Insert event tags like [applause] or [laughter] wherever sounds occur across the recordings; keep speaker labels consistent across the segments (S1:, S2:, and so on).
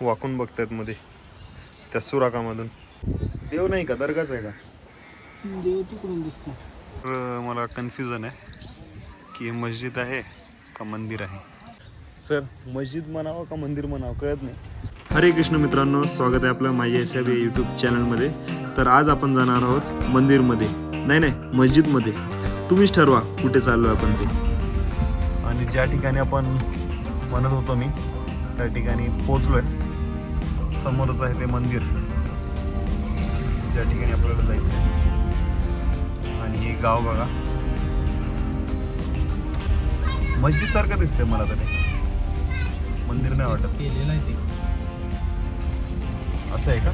S1: वाकून बघतायत मध्ये. त्या सुराकामधून देव नाही का? दर्गाच आहे का?
S2: देव तिकडून दिसतो
S1: तर मला कन्फ्युजन आहे की मस्जिद आहे का मंदिर आहे? सर मस्जिद म्हणावं का मंदिर म्हणावं? कळत नाही. हरे कृष्ण मित्रांनो स्वागत आहे आपलं माझ्या एस बी यूट्यूब चॅनलमध्ये तर आज आपण जाणार आहोत मंदिरमध्ये नाही नाही मस्जिदमध्ये तुम्हीच ठरवा कुठे चाललो आपण ते. आणि ज्या ठिकाणी आपण म्हणत होतो मी त्या ठिकाणी पोचलोय समोरच आहे ते मंदिर. ज्या ठिकाणी आपल्याला जायचं आहे आणि हे गाव बघा. मस्जिद सारखं दिसतंय मला तरी. मंदिर नाही वाटत.
S2: केलेलं आहे ते.
S1: असं आहे का?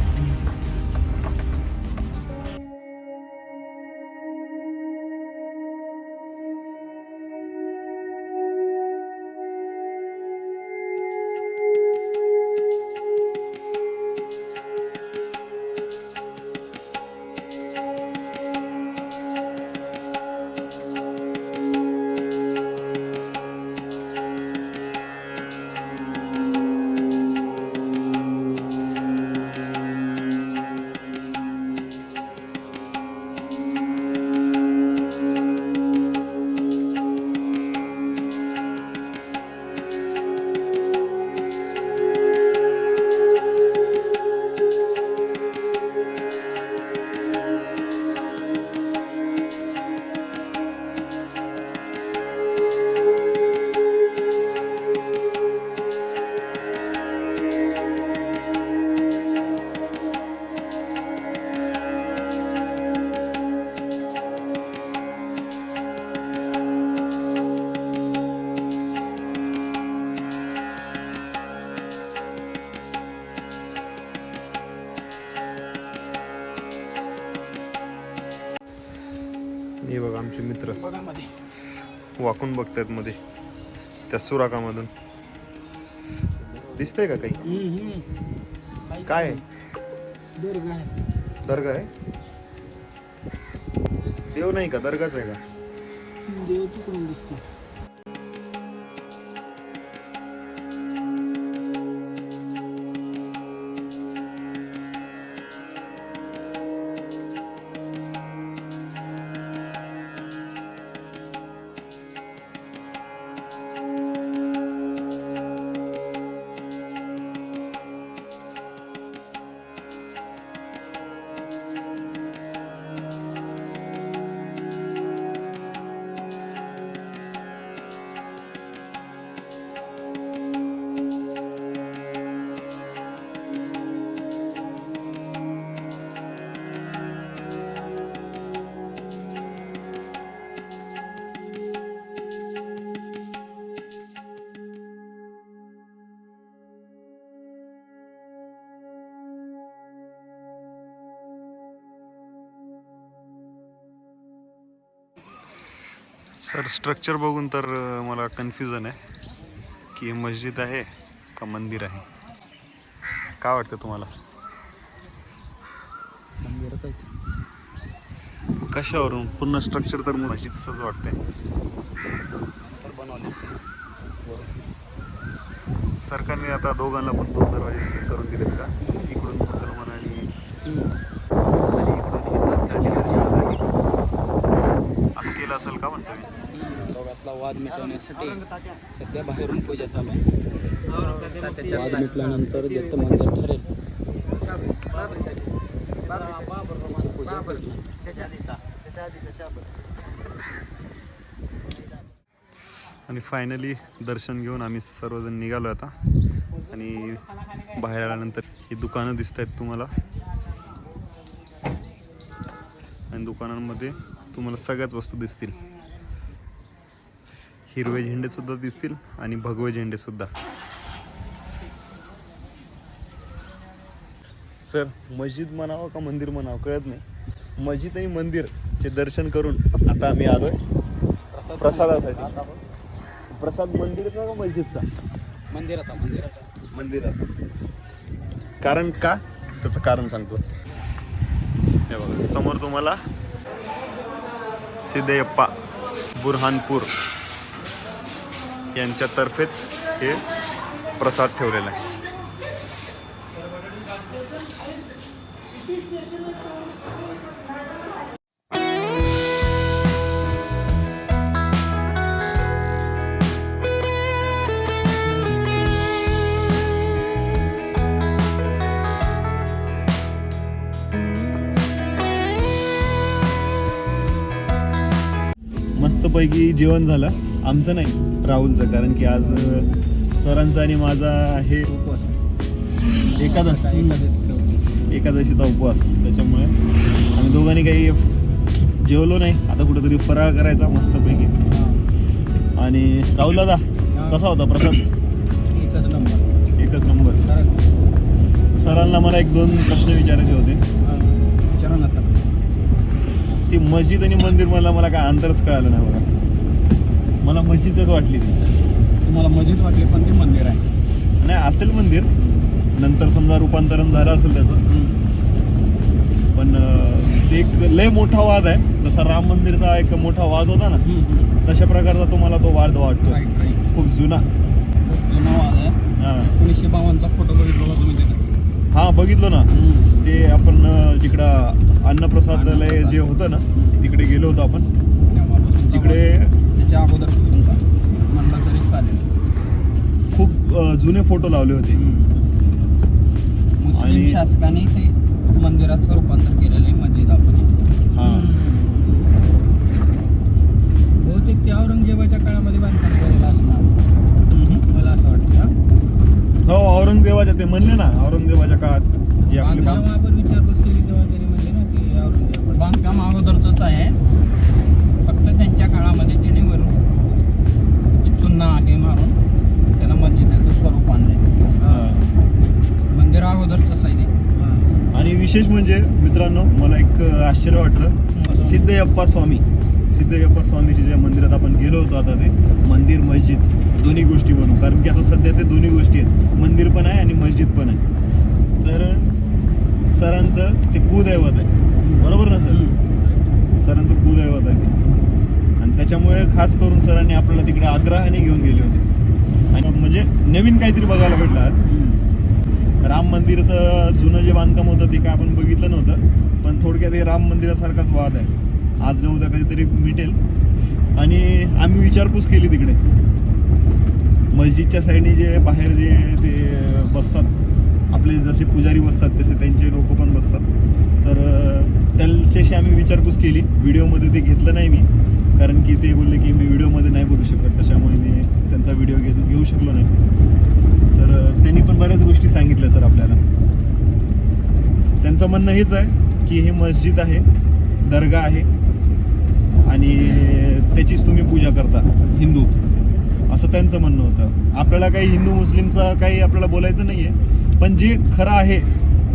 S1: हे बघा आमचे मित्र. वाकून बघतायत मध्ये. त्या सुराकामधून दिसतंय का काही? काय? आहे?
S2: दुर्ग आहे.
S1: दर्गा आहे? देव नाही का? दर्गाच आहे का?
S2: देव तिकडून दिसतो
S1: सर स्ट्रक्चर बघून तर मला कन्फ्युजन आहे की मस्जिद आहे का मंदिर आहे? काय वाटतं तुम्हाला? कशावरून? पूर्ण स्ट्रक्चर तर मस्जिदच वाटतंय. सरकारने आता दोघांना पण दोन दरवाजे करून दिलेत का? इकडून मुसलमान आणि इकडून हिंदूंसाठी आणि हिंदूंसाठी. असं केलं असेल का म्हणतो मी
S2: दोघातला वाद मिटवण्यासाठी सध्या बाहेरून पूजा चालू आहे. वाद मिटल्यानंतर ज्याचं मंदिर ठरेल. पूजा
S1: आणि फायनली दर्शन घेऊन आम्ही सर्वजण निघालो आता. आणि बाहेर आल्यानंतर ही दुकानं दिसत आहेत तुम्हाला. आणि दुकानांमध्ये तुम्हाला सगळ्याच वस्तू दिसतील. हिरवे झेंडे सुद्धा दिसतील आणि भगवे झेंडे सुद्धा. सर मस्जिद म्हणावं का मंदिर म्हणावं कळत नाही. मस्जिद आणि मंदिरचे दर्शन करून आता आम्ही आलोय प्रसादासाठी. प्रसाद मंदिराचा का मस्जिदचा?
S2: मंदिर आता मंदिरात
S1: मंदिराचा. कारण का? त्याचं कारण सांगतो. हे बघा समोर तुम्हाला सिद्धयप्पा बुरहानपूर यांच्यातर्फेच हे प्रसाद ठेवलेला आहे. मस्तपैकी जेवण झालं. आमचं नाही राहुलचं. कारण की आज सरांचा आणि माझा हे एकादश. एकादशीचा उपवास. त्याच्यामुळे आम्ही दोघांनी काही जेवलो नाही. आता कुठेतरी फराळ करायचा मस्तपैकी. आणि राहुल दादा कसा होता प्रसाद
S2: एकच नंबर.
S1: एकच नंबर. सरांना मला एक दोन प्रश्न विचारायचे होते. ती मस्जिद आणि मंदिर मला मला काय अंतरच कळालं नाही बघा. मला मस्जिदच वाटली ती.
S2: तुम्हाला मस्जिद वाटली पण ते मंदिर आहे.
S1: नाही असेल मंदिर. नंतर समजा रूपांतरण झालं असेल त्याचं. पण ते एक लय मोठा वाद आहे. जसा राम मंदिरचा एक मोठा वाद होता ना तशा प्रकारचा तुम्हाला तो वाद वाटतो. खूप जुना.
S2: जुना वाद आहे.
S1: हा.
S2: एकोणीसशे बावन्नचा फोटो बघितला तुम्ही
S1: हा बघितलो ना. ते आपण अं, तिकडं अन्नप्रसादालय जे होतं ना तिकडे गेलो होतो आपण. तिकडे
S2: त्याच्या अगोदर म्हणला तरी चालेल.
S1: खूप जुने फोटो लावले होते.
S2: मुस्लिम शासकाने ते मंदिराचं रूपांतर केलेलं आहे मस्जिद आपण.
S1: हा.
S2: बहुतेक ते औरंगजेबाच्या काळामध्ये बांधकाम केलेलं असणार. मला असं वाटतं. हा.
S1: हो औरंगजेबाच्या ते म्हणले ना औरंगजेबाच्या काळात जे आपले विशेष म्हणजे मित्रांनो मला एक आश्चर्य वाटलं. सिद्धयप्पा स्वामी. सिद्धयप्पा स्वामीच्या ज्या मंदिरात आपण गेलो होतो आता ते मंदिर मस्जिद दोन्ही गोष्टी बनवू कारण की आता सध्या ते दोन्ही गोष्टी आहेत. मंदिर पण आहे आणि मस्जिद पण आहे. तर सरांचं ते कुदैवत आहे. बरोबर ना सर? सरांचं कुदैवत आहे ते. आणि त्याच्यामुळे खास करून सरांनी आपल्याला तिकडे आग्रहाने घेऊन गेले होते. आणि म्हणजे नवीन काहीतरी बघायला भेटलं आज. राम मंदिरचं जुनं जे बांधकाम होतं ते काय आपण बघितलं नव्हतं पण थोडक्यात हे राम मंदिरासारखाच वाद आहे. आज न उद्या कधीतरी मिटेल. आणि आम्ही विचारपूस केली तिकडे. मस्जिदच्या साईडने जे बाहेर जे ते बसतात आपले जसे पुजारी बसतात तसे त्यांचे लोक पण बसतात. तर त्यांच्याशी आम्ही विचारपूस केली. व्हिडिओमध्ये ते घेतलं नाही मी कारण की ते बोलले की मी व्हिडिओमध्ये नाही बोलू शकत त्याच्यामुळे मी त्यांचा व्हिडिओ घेऊ घेऊ शकलो नाही तर अं, त्यांनी पण बऱ्याच गोष्टी सांगितल्या सर आपल्याला त्यांचं म्हणणं हेच आहे की हे मस्जिद आहे दर्गा आहे आणि त्याचीच तुम्ही पूजा करता हिंदू. असं त्यांचं म्हणणं होतं. आपल्याला काही हिंदू मुस्लिमचं काही आपल्याला बोलायचं नाही आहे पण जे खरं आहे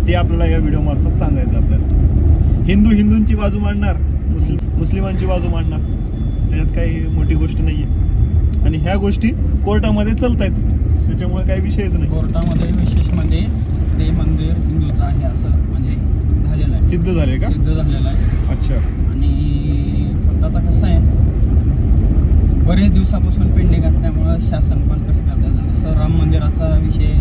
S1: ते आपल्याला या व्हिडिओमार्फत सांगायचं आपल्याला. हिंदू हिंदूंची बाजू मांडणार मुस्लिम मुस्लिमांची बाजू मांडणार त्याच्यात काही मोठी गोष्ट नाही आहे आणि ह्या गोष्टी कोर्टामध्ये चालत आहेत त्याच्यामुळे काही विषयच नाही.
S2: कोर्टामध्ये विशेष म्हणजे ते मंदिर हिंदूचं आहे असं
S1: सिद्ध झाले का?
S2: सिद्ध झालेलं आहे.
S1: अच्छा.
S2: आणि फक्त आता कसं आहे बरेच दिवसापासून पेंडिंग असल्यामुळं शासन पण कसं करतात जसं राम मंदिराचा विषय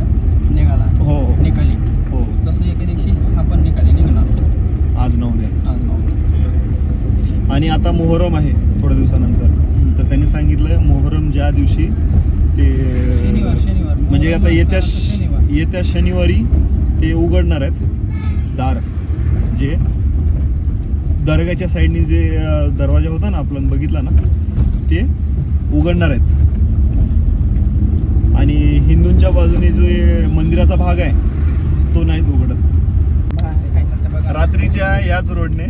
S2: निघाला
S1: हो हो.
S2: निकाली.
S1: हो.
S2: तसं एके दिवशी हा पण निकाली निघणार.
S1: आज नऊ द्या
S2: आज नऊ
S1: आणि आता मोहरम आहे थोड्या दिवसानंतर. तर त्यांनी सांगितलं मोहरम ज्या दिवशी ते
S2: शनिवार शनिवार.
S1: म्हणजे आता येत्या येत्या शनिवारी ते उघडणार आहेत दार. जे दर्गाच्या साईडनी जे दरवाजा होता ना आपण बघितला ना ते उघडणार आहेत. आणि हिंदूंच्या बाजूने जे मंदिराचा भाग आहे तो नाहीत उघडत. रात्रीच्या याच रोडने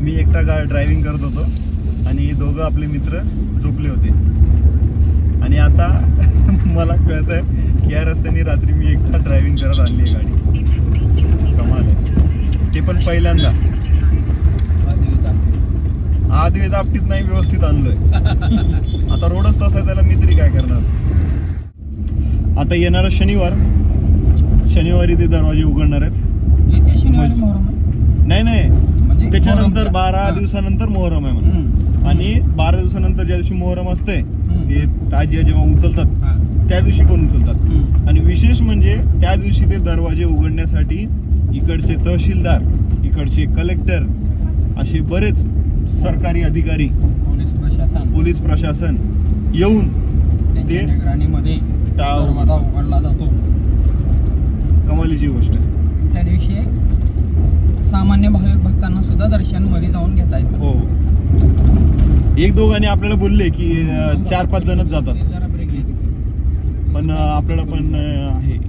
S1: मी एकटा गा ड्रायव्हिंग करत होतो आणि हे दोघं आपले मित्र झोपले होते. आणि आता [laughs] मला कळत आहे की या रस्त्याने रात्री मी एकटा ड्रायव्हिंग करत आणली आहे गाडी. ते पण पहिल्यांदा
S2: आधी
S1: आपटीत नाही व्यवस्थित आणलोय [laughs] आता रोडच तसा आहे, त्याला मी तरी काय करणार आता येणारा शनिवार शनिवारी ते दरवाजे उघडणार आहेत. नाही नाही
S2: म्हणजे
S1: त्याच्यानंतर. बारा. दिवसानंतर मोहरम आहे म्हणून. आणि बारा दिवसानंतर ज्या दिवशी मोहरम असते. ते ताजिया जेव्हा उचलतात. त्या दिवशी पण उचलतात. आणि विशेष म्हणजे त्या दिवशी ते दरवाजे उघडण्यासाठी इकडचे तहसीलदार इकडचे कलेक्टर असे बरेच सरकारी अधिकारी
S2: पोलीस प्रशासन.
S1: पोलीस प्रशासन येऊन ते
S2: निगराणीमध्ये
S1: टाळ-
S2: उघडला जातो.
S1: कमालीची गोष्ट.
S2: त्या दिवशी सामान्य भाविक भक्तांना सुद्धा दर्शनमध्ये जाऊन घेता येतं.
S1: हो. एक दोघांनी आपल्याला बोलले की चार पाच जणच जातात. पण आपल्याला पण आहे.